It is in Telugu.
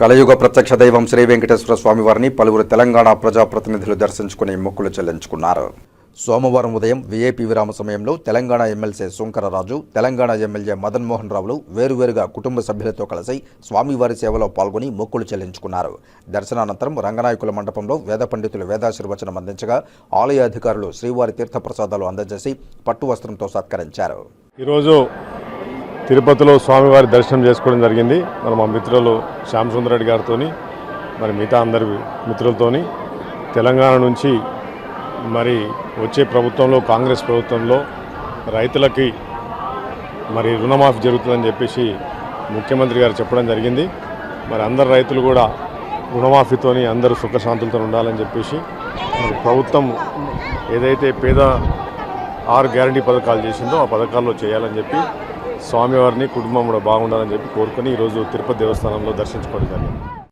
కలయుగ ప్రత్యక్ష దైవం శ్రీ వెంకటేశ్వర స్వామివారిని పలువురు తెలంగాణ ప్రజాప్రతినిధులు దర్శించుకుని మొక్కులు చెల్లించుకున్నారు. సోమవారం ఉదయం వీఐపీ విరామ సమయంలో తెలంగాణ ఎమ్మెల్సీ శంకరరాజు తెలంగాణ ఎమ్మెల్యే మదన్మోహన్ రావులు వేరువేరుగా కుటుంబ సభ్యులతో కలిసి స్వామివారి సేవలో పాల్గొని మొక్కులు చెల్లించుకున్నారు. దర్శనానంతరం రంగనాయకుల మండపంలో వేద పండితులు వేదాశీర్వచనం అందించగా ఆలయ అధికారులు శ్రీవారి తీర్థప్రసాదాలు అందజేసి పట్టు వస్త్రంతో సత్కరించారు. ఈరోజు తిరుపతిలో స్వామివారి దర్శనం చేసుకోవడం జరిగింది. మరి మా మిత్రులు శ్యామ్ సుందరెడ్డి గారితో మరి మిగతా అందరి మిత్రులతోని తెలంగాణ నుంచి మరి వచ్చే ప్రభుత్వంలో కాంగ్రెస్ ప్రభుత్వంలో రైతులకి మరి రుణమాఫీ జరుగుతుందని చెప్పేసి ముఖ్యమంత్రి గారు చెప్పడం జరిగింది. మరి అందరు రైతులు కూడా రుణమాఫీతోని అందరూ సుఖశాంతులతో ఉండాలని చెప్పేసి మరి ప్రభుత్వం ఏదైతే పేద ఆరు గ్యారంటీ పథకాలు చేసిందో ఆ పథకాల్లో చేయాలని చెప్పి స్వామివారిని కుటుంబం కూడా బాగుండాలని చెప్పి కోరుకొని ఈరోజు తిరుపతి దేవస్థానంలో దర్శించుకోవడం జరిగింది.